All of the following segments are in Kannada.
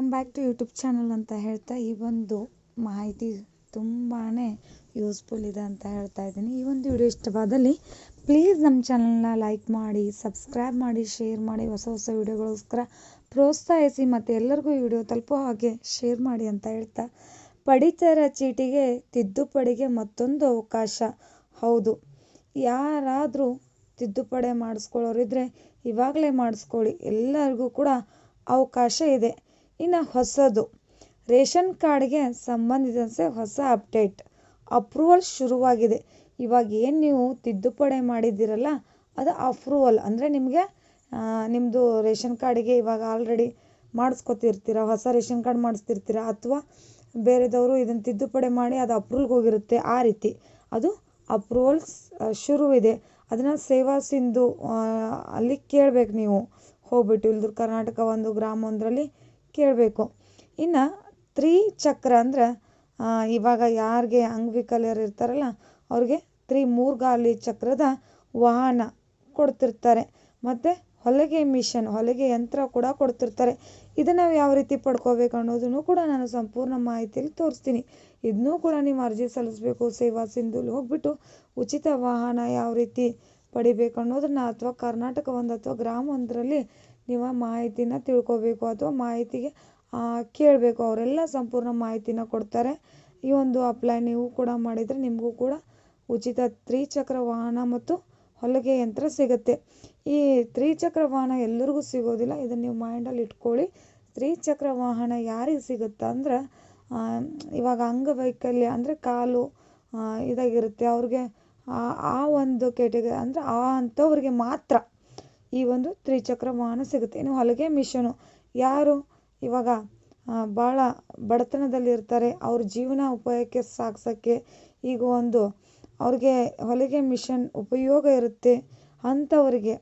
Welcome back to YouTube channel ಅಂತ ಹೇಳ್ತಾ ಈ ಒಂದು ಮಾಹಿತಿ ತುಂಬಾ ಯೂಸ್ಫುಲ್ ಇದೆ ಅಂತ ಹೇಳ್ತಾ ಇದ್ದೀನಿ. ಈ ಒಂದು ವಿಡಿಯೋ ಇಷ್ಟವಾದಲ್ಲಿ ಪ್ಲೀಸ್ ನಮ್ಮ ಚಾನಲ್ನ ಲೈಕ್ ಮಾಡಿ ಸಬ್ಸ್ಕ್ರೈಬ್ ಮಾಡಿ ಶೇರ್ ಮಾಡಿ, ಹೊಸ ಹೊಸ ವಿಡಿಯೋಗಳಿಗೋಸ್ಕರ ಪ್ರೋತ್ಸಾಹಿಸಿ ಮತ್ತು ಎಲ್ಲರಿಗೂ ಈ ವಿಡಿಯೋ ತಲುಪೋ ಹಾಗೆ ಶೇರ್ ಮಾಡಿ ಅಂತ ಹೇಳ್ತಾ ಪಡಿತರ ಚೀಟಿಗೆ ತಿದ್ದುಪಡಿಗೆ ಮತ್ತೊಂದು ಅವಕಾಶ. ಹೌದು, ಯಾರಾದರೂ ತಿದ್ದುಪಡಿ ಮಾಡಿಸ್ಕೊಳ್ಳೋರಿದ್ರೆ ಇವಾಗಲೇ ಮಾಡಿಸ್ಕೊಳ್ಳಿ. ಎಲ್ಲರಿಗೂ ಕೂಡ ಅವಕಾಶ ಇದೆ. ಇನ್ನು ಹೊಸದು. ರೇಷನ್ ಕಾರ್ಡ್ಗೆ ಸಂಬಂಧಿಸಿದಂತೆ ಹೊಸ ಅಪ್ಡೇಟ್, ಅಪ್ರೂವಲ್ ಶುರುವಾಗಿದೆ. ಇವಾಗ ಏನು ನೀವು ತಿದ್ದುಪಡಿ ಮಾಡಿದ್ದೀರಲ್ಲ, ಅದು ಅಪ್ರೂವಲ್. ಅಂದರೆ ನಿಮಗೆ ನಿಮ್ಮದು ರೇಷನ್ ಕಾರ್ಡಿಗೆ ಇವಾಗ ಆಲ್ರೆಡಿ ಮಾಡಿಸ್ಕೊತಿರ್ತೀರ, ಹೊಸ ರೇಷನ್ ಕಾರ್ಡ್ ಮಾಡಿಸ್ತಿರ್ತೀರ, ಅಥವಾ ಬೇರೆದವರು ಇದನ್ನು ತಿದ್ದುಪಡಿ ಮಾಡಿ ಅದು ಅಪ್ರೂವಲ್ಗೆ ಹೋಗಿರುತ್ತೆ ಆ ರೀತಿ. ಅದು ಅಪ್ರೂವಲ್ಸ್ ಶುರುವಿದೆ. ಅದನ್ನು ಸೇವಾ ಸಿಂಧು ಅಲ್ಲಿ ಕೇಳಬೇಕು ನೀವು. ಹೋಗ್ಬಿಟ್ಟು ಇಲ್ದ್ರ ಕರ್ನಾಟಕ ಒಂದು ಗ್ರಾಮ ಒಂದರಲ್ಲಿ ಕೇಳಬೇಕು. ಇನ್ನು ತ್ರಿಚಕ್ರ ಅಂದ್ರೆ ಇವಾಗ ಯಾರಿಗೆ ಅಂಗವಿಕಲರು ಇರ್ತಾರಲ್ಲ, ಅವ್ರಿಗೆ ತ್ರಿ ಮೂರ್ಗಾಲಿ ಚಕ್ರದ ವಾಹನ ಕೊಡ್ತಿರ್ತಾರೆ. ಮತ್ತು ಹೊಲಿಗೆ ಮಿಷನ್, ಹೊಲಿಗೆ ಯಂತ್ರ ಕೂಡ ಕೊಡ್ತಿರ್ತಾರೆ. ಇದನ್ನು ನಾವು ಯಾವ ರೀತಿ ಪಡ್ಕೋಬೇಕು ಅನ್ನೋದನ್ನು ಕೂಡ ನಾನು ಸಂಪೂರ್ಣ ಮಾಹಿತಿಯಲ್ಲಿ ತೋರಿಸ್ತೀನಿ. ಇದನ್ನೂ ಕೂಡ ನೀವು ಅರ್ಜಿ ಸಲ್ಲಿಸಬೇಕು, ಸೇವಾ ಸಿಂಧುಲಿ ಹೋಗ್ಬಿಟ್ಟು ಉಚಿತ ವಾಹನ ಯಾವ ರೀತಿ ಪಡಿಬೇಕು ಅನ್ನೋದನ್ನು ಅಥವಾ ಕರ್ನಾಟಕ ಒಂದು ಅಥವಾ ಗ್ರಾಮ ಒಂದರಲ್ಲಿ ನೀವು ಮಾಹಿತಿನ ತಿಳ್ಕೊಬೇಕು ಅಥವಾ ಮಾಹಿತಿಗೆ ಕೇಳಬೇಕು. ಅವರೆಲ್ಲ ಸಂಪೂರ್ಣ ಮಾಹಿತಿನ ಕೊಡ್ತಾರೆ. ಈ ಒಂದು ಅಪ್ಲೈ ನೀವು ಕೂಡ ಮಾಡಿದರೆ ನಿಮಗೂ ಕೂಡ ಉಚಿತ ತ್ರಿಚಕ್ರ ವಾಹನ ಮತ್ತು ಹೊಲಿಗೆ ಯಂತ್ರ ಸಿಗುತ್ತೆ. ಈ ತ್ರಿಚಕ್ರ ವಾಹನ ಎಲ್ಲರಿಗೂ ಸಿಗೋದಿಲ್ಲ. ಇದನ್ನು ನೀವು ಮೈಂಡಲ್ಲಿ ಇಟ್ಕೊಳ್ಳಿ. ತ್ರಿಚಕ್ರ ವಾಹನ ಯಾರಿಗೆ ಸಿಗುತ್ತೆ ಅಂದ್ರೆ ಇವಾಗ ಅಂಗವೈಕಲ್ಯ ಅಂದರೆ ಕಾಲು ಇದಾಗಿರುತ್ತೆ. ಅವ್ರಿಗೆ ಆ ಒಂದು ಕೆಟಗರಿ ಅಂದರೆ ಆ ಅಂಥವ್ರಿಗೆ ಮಾತ್ರ ಈ ಒಂದು ತ್ರಿಚಕ್ರ ವಾಹನ ಸಿಗುತ್ತೆ. ಇನ್ನು ಹೊಲಿಗೆ ಮಿಷನು ಯಾರು? ಇವಾಗ ಭಾಳ ಬಡತನದಲ್ಲಿ ಇರ್ತಾರೆ ಅವ್ರ ಜೀವನ ಉಪಾಯಕ್ಕೆ ಸಾಗ್ಸೋಕ್ಕೆ ಈಗ ಒಂದು ಅವ್ರಿಗೆ ಹೊಲಿಗೆ ಮಿಷನ್ ಉಪಯೋಗ ಇರುತ್ತೆ ಅಂಥವ್ರಿಗೆ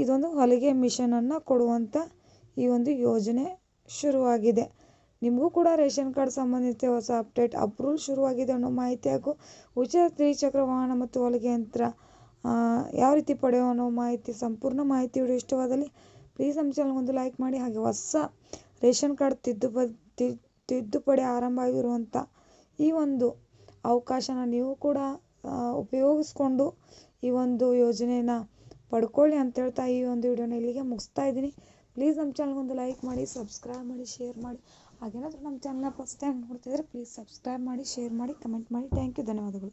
ಇದೊಂದು ಹೊಲಿಗೆ ಮಿಷನನ್ನು ಕೊಡುವಂಥ ಈ ಒಂದು ಯೋಜನೆ ಶುರುವಾಗಿದೆ. ನಿಮಗೂ ಕೂಡ ರೇಷನ್ ಕಾರ್ಡ್ ಸಂಬಂಧಿತ ಹೊಸ ಅಪ್ಡೇಟ್ ಅಪ್ರೂವಲ್ ಶುರುವಾಗಿದೆ ಅನ್ನೋ ಮಾಹಿತಿ ಹಾಗೂ ಉಚಿತ ತ್ರಿಚಕ್ರ ವಾಹನ ಮತ್ತು ಹೊಲಿಗೆ ಯಂತ್ರ ಯಾವ ರೀತಿ ಪಡೆಯೋ ಅನ್ನೋ ಮಾಹಿತಿ ಸಂಪೂರ್ಣ ಮಾಹಿತಿ ವಿಡಿಯೋ ಇಷ್ಟವಾದಲ್ಲಿ ಪ್ಲೀಸ್ ನಮ್ಮ ಚಾನಲ್ ಒಂದು ಲೈಕ್ ಮಾಡಿ ಹಾಗೆ ಹೊಸ ರೇಷನ್ ಕಾರ್ಡ್ ತಿದ್ದುಪ ತಿದ್ದುಪಡಿ ಆರಂಭ ಆಗಿರುವಂಥ ಈ ಒಂದು ಅವಕಾಶನ ನೀವು ಕೂಡ ಉಪಯೋಗಿಸ್ಕೊಂಡು ಈ ಒಂದು ಯೋಜನೆಯನ್ನು ಪಡ್ಕೊಳ್ಳಿ ಅಂತ ಹೇಳ್ತಾ ಈ ಒಂದು ವಿಡಿಯೋನ ಇಲ್ಲಿಗೆ ಮುಗಿಸ್ತಾ ಇದ್ದೀನಿ. ಪ್ಲೀಸ್ ನಮ್ಮ ಚಾನಲ್ಗೊಂದು ಲೈಕ್ ಮಾಡಿ ಸಬ್ಸ್ಕ್ರೈಬ್ ಮಾಡಿ ಶೇರ್ ಮಾಡಿ. ಹಾಗೇನಾದರೂ ನಮ್ಮ ಚಾನಲ್ನ ಫಸ್ಟ್ ಟೈಮ್ ನೋಡ್ತಿದ್ರೆ ಪ್ಲೀಸ್ ಸಬ್ಸ್ಕ್ರೈಬ್ ಮಾಡಿ ಶೇರ್ ಮಾಡಿ ಕಮೆಂಟ್ ಮಾಡಿ. ಥ್ಯಾಂಕ್ ಯು ಧನ್ಯವಾದಗಳು.